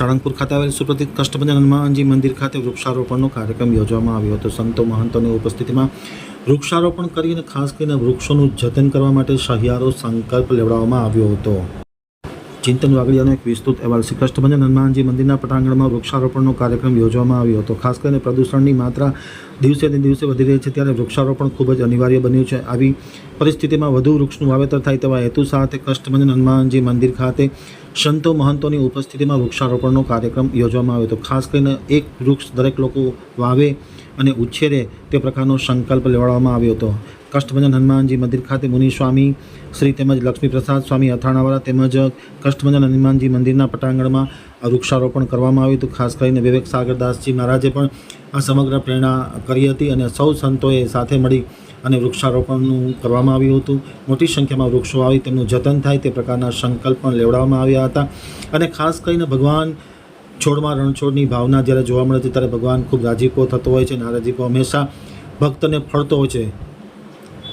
સાળંગપુર ખાતે આવેલ સુપ્રસિદ્ધ કષ્ટભંજન હનુમાનજી મંદિર ખાતે વૃક્ષારોપણનો કાર્યક્રમ યોજવામાં આવ્યો હતો. સંતો મહંતોની ઉપસ્થિતિમાં વૃક્ષારોપણ કરીને ખાસ કરીને વૃક્ષોનું જતન કરવા માટે સહિયારો સંકલ્પ લેવડાવવામાં આવ્યો હતો. ચિંતન વાગડિયાનો એક વિસ્તૃત અહેવાલ શ્રી કષ્ટભંજન હનુમાનજી મંદિરના પટાંગણમાં વૃક્ષારોપણનો કાર્યક્રમ યોજવામાં આવ્યો હતો. ખાસ કરીને પ્રદૂષણની માત્રા દિવસે ને દિવસે વધી રહી છે ત્યારે વૃક્ષારોપણ ખૂબ જ અનિવાર્ય બન્યું છે. આવી પરિસ્થિતિમાં વધુ વૃક્ષનું વાવેતર થાય તેવા હેતુ સાથે કષ્ટભંજન હનુમાનજી મંદિર ખાતે સંતો મહંતોની ઉપસ્થિતિમાં વૃક્ષારોપણનો કાર્યક્રમ યોજવામાં આવ્યો હતો. ખાસ કરીને એક વૃક્ષ દરેક લોકો વાવે અને ઉછેરે તે પ્રકારનો સંકલ્પ લેવડાવવામાં આવ્યો હતો. કષ્ટભંજન હનુમાનજી મંદિર ખાતે મુનિસ્વામી શ્રી તેમજ લક્ષ્મીપ્રસાદ સ્વામી અથાણાવાળા તેમજ કષ્ટભંજન હનુમાનજી મંદિરના પટાંગણમાં વૃક્ષારોપણ કરવામાં આવ્યું હતું. ખાસ કરીને વિવેક સાગરદાસજી મહારાજે પણ આ સમગ્ર પ્રેરણા કરી હતી અને સૌ સંતોએ સાથે મળી અને વૃક્ષારોપણનું કરવામાં આવ્યું હતું. મોટી સંખ્યામાં વૃક્ષો આવી, તેમનું જતન થાય તે પ્રકારના સંકલ્પ પણ લેવડાવવામાં આવ્યા હતા. અને ખાસ કરીને ભગવાન છોડમાં રણછોડની ભાવના જ્યારે જોવા મળે છે, ત્યારે ભગવાન ખૂબ રાજીપો થતો હોય છે અને આ રાજીપો હંમેશા ભક્તને ફળતો હોય છે.